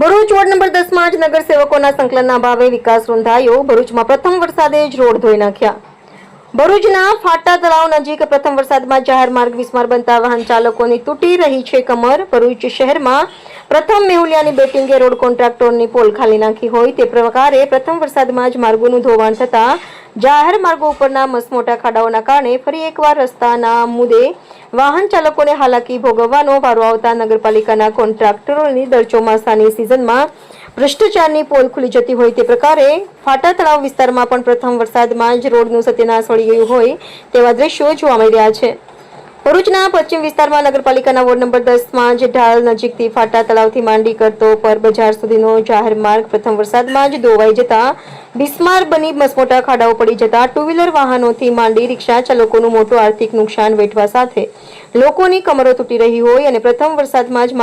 Bharuch ward number દસમાં જ નગરસેવકોના સંકલનના ભાવે વિકાસ રૂંધાયો. ભરૂચમાં પ્રથમ વરસાદે જ રોડ ધોઈ નાખ્યા. ભરૂચના ફાટા તળાવ નજીક પ્રથમ વરસાદમાં જાહેર માર્ગ વિસ્માર બનતા વાહન ચાલકોની તૂટી રહી છે કમર. ભરૂચ શહેરમાં પ્રથમ મેહુલિયાની બેટિંગે રોડ કોન્ટ્રાક્ટરની પોલ ખાલી નાખી હોય તે પ્રકારે પ્રથમ વરસાદમાં જ માર્ગોનું ધોવાણ થતા જાહેર માર્ગો ઉપરના મસમોટા ખાડાઓના કારણે ફરી એકવાર રસ્તાના મુદ્દે વાહન ચાલકોને હાલાકી ભોગવવાનો વારો આવતા નગરપાલિકાના કોન્ટ્રાક્ટરોની દર ચોમાસાની સિઝનમાં ભ્રષ્ટાચારની પોલ ખુલી જતી હોય તે પ્રકારે ફાટા તળાવ વિસ્તારમાં પણ પ્રથમ વરસાદમાં જ રોડનું સત્યનાશ વળી ગયું હોય તેવા દ્રશ્યો જોવા મળી રહ્યા છે. ભરૂચના પશ્ચિમ વિસ્તારમાં નગરપાલિકાના વોર્ડ નંબર દસમાં જ ઢાલ નજીકથી ફાટા તળાવથી માંડી કરતો પર બજાર સુધીનો જાહેર માર્ગ પ્રથમ વરસાદમાં જ ધોવાઈ જતા બિસ્માર બની મસમોટા ખાડાઓ પડી જતા ટુ વ્હીલર વાહનોથી માંડી રિક્ષા ચાલકોનું મોટું આર્થિક નુકસાન વેઠવા સાથે લોકોની કમરો તૂટી રહી હોય અને પ્રથમ વરસાદમાં જ